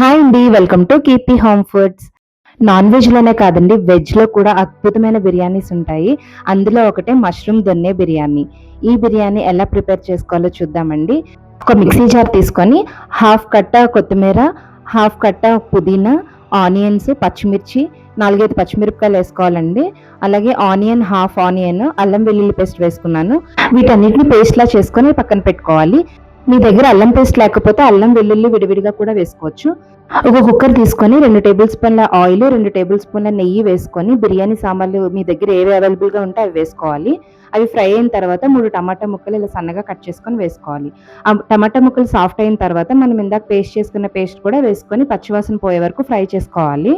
Hi అండి welcome to Keerthi home foods non వెజ్లోనే కాదండి వెజ్లో కూడా అద్భుతమైన బిర్యానీస్ ఉంటాయి. అందులో ఒకటే మష్రూమ్ దొన్నే బిర్యానీ. ఈ బిర్యానీ ఎలా ప్రిపేర్ చేసుకోవాలో చూద్దామండి. ఒక మిక్సీ జార్ తీసుకొని హాఫ్ కట్ట కొత్తిమీర హాఫ్ కట్ట పుదీనా ఆనియన్స్ పచ్చిమిర్చి నాలుగైదు పచ్చిమిరపకాయలు వేసుకోవాలండి. అలాగే ఆనియన్ హాఫ్ ఆనియన్ అల్లం వెల్లుల్లి పేస్ట్ వేసుకున్నాను. వీటన్నిటిని పేస్ట్లా చేసుకొని పక్కన పెట్టుకోవాలి. మీ దగ్గర అల్లం పేస్ట్ లేకపోతే అల్లం వెల్లుల్లి విడివిడిగా కూడా వేసుకోవచ్చు. ఒక కుక్కర్ తీసుకొని రెండు టేబుల్ స్పూన్ల ఆయిల్ రెండు టేబుల్ స్పూన్ల నెయ్యి వేసుకొని బిర్యానీ సామాన్లు మీ దగ్గర ఏవి అవైలబుల్గా ఉంటే అవి వేసుకోవాలి. అవి ఫ్రై అయిన తర్వాత మూడు టమాటా ముక్కలు ఇలా సన్నగా కట్ చేసుకొని వేసుకోవాలి. ఆ టమాటా ముక్కలు సాఫ్ట్ అయిన తర్వాత మనం ఇందాక పేస్ట్ చేసుకున్న పేస్ట్ కూడా వేసుకొని పచ్చివాసన పోయే వరకు ఫ్రై చేసుకోవాలి.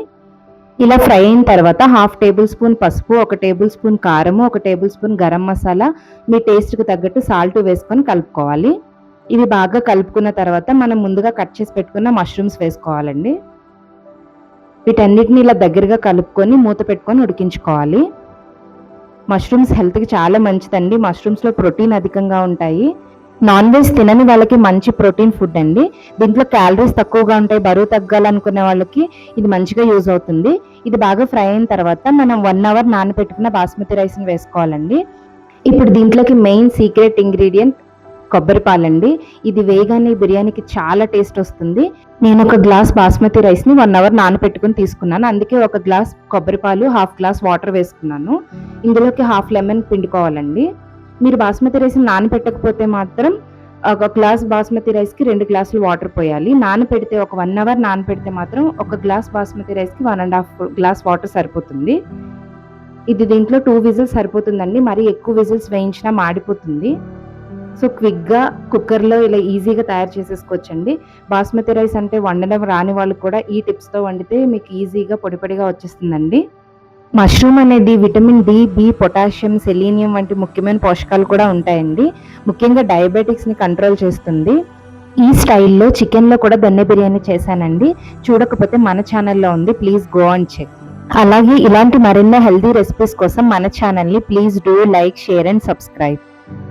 ఇలా ఫ్రై అయిన తర్వాత హాఫ్ టేబుల్ స్పూన్ పసుపు ఒక టేబుల్ స్పూన్ కారము ఒక టేబుల్ స్పూన్ గరం మసాలా మీ టేస్ట్కి తగ్గట్టు సాల్ట్ వేసుకొని కలుపుకోవాలి. ఇవి బాగా కలుపుకున్న తర్వాత మనం ముందుగా కట్ చేసి పెట్టుకున్న మష్రూమ్స్ వేసుకోవాలండి. వీటన్నిటిని ఇలా దగ్గరగా కలుపుకొని మూత పెట్టుకొని ఉడికించుకోవాలి. మష్రూమ్స్ హెల్త్కి చాలా మంచిదండి. మష్రూమ్స్లో ప్రోటీన్ అధికంగా ఉంటాయి. నాన్ వెజ్ తినని వాళ్ళకి మంచి ప్రోటీన్ ఫుడ్ అండి. దీంట్లో క్యాలరీస్ తక్కువగా ఉంటాయి. బరువు తగ్గాలనుకునే వాళ్ళకి ఇది మంచిగా యూజ్ అవుతుంది. ఇది బాగా ఫ్రై అయిన తర్వాత మనం వన్ అవర్ నానబెట్టుకున్న బాస్మతి రైస్ని వేసుకోవాలండి. ఇప్పుడు దీంట్లోకి మెయిన్ సీక్రెట్ ఇంగ్రీడియంట్ కొబ్బరి పాలండి. ఇది వేయగానే బిర్యానీకి చాలా టేస్ట్ వస్తుంది. నేను ఒక గ్లాస్ బాస్మతి రైస్ని వన్ అవర్ నానబెట్టుకుని తీసుకున్నాను. అందుకే ఒక గ్లాస్ కొబ్బరి పాలు హాఫ్ గ్లాస్ వాటర్ వేసుకున్నాను. ఇందులోకి హాఫ్ లెమన్ పిండుకోవాలండి. మీరు బాస్మతి రైస్ని నానబెట్టకపోతే మాత్రం ఒక గ్లాస్ బాస్మతి రైస్కి రెండు గ్లాసులు వాటర్ పోయాలి. నానపెడితే ఒక వన్ అవర్ నానపెడితే మాత్రం ఒక గ్లాస్ బాస్మతి రైస్కి one and half glass water సరిపోతుంది. ఇది దీంట్లో టూ విజిల్స్ సరిపోతుందండి. మరి ఎక్కువ విజిల్స్ వేయించినా మాడిపోతుంది. సో క్విక్గా కుక్కర్లో ఇలా ఈజీగా తయారు చేసేసుకోవచ్చండి. బాస్మతి రైస్ అంటే వండడం రాని వాళ్ళు కూడా ఈ టిప్స్తో వండితే మీకు ఈజీగా పొడి పొడిగా వచ్చేస్తుందండి. మష్రూమ్ అనేది vitamin D B potassium selenium వంటి ముఖ్యమైన పోషకాలు కూడా ఉంటాయండి. ముఖ్యంగా డయాబెటిక్స్ని కంట్రోల్ చేస్తుంది. ఈ స్టైల్లో చికెన్లో కూడా దొన్నె బిర్యానీ చేశానండి. చూడకపోతే మన ఛానల్లో ఉంది. Please go and check. అలాగే ఇలాంటి మరెన్నో హెల్దీ రెసిపీస్ కోసం మన ఛానల్ని please do like share and subscribe.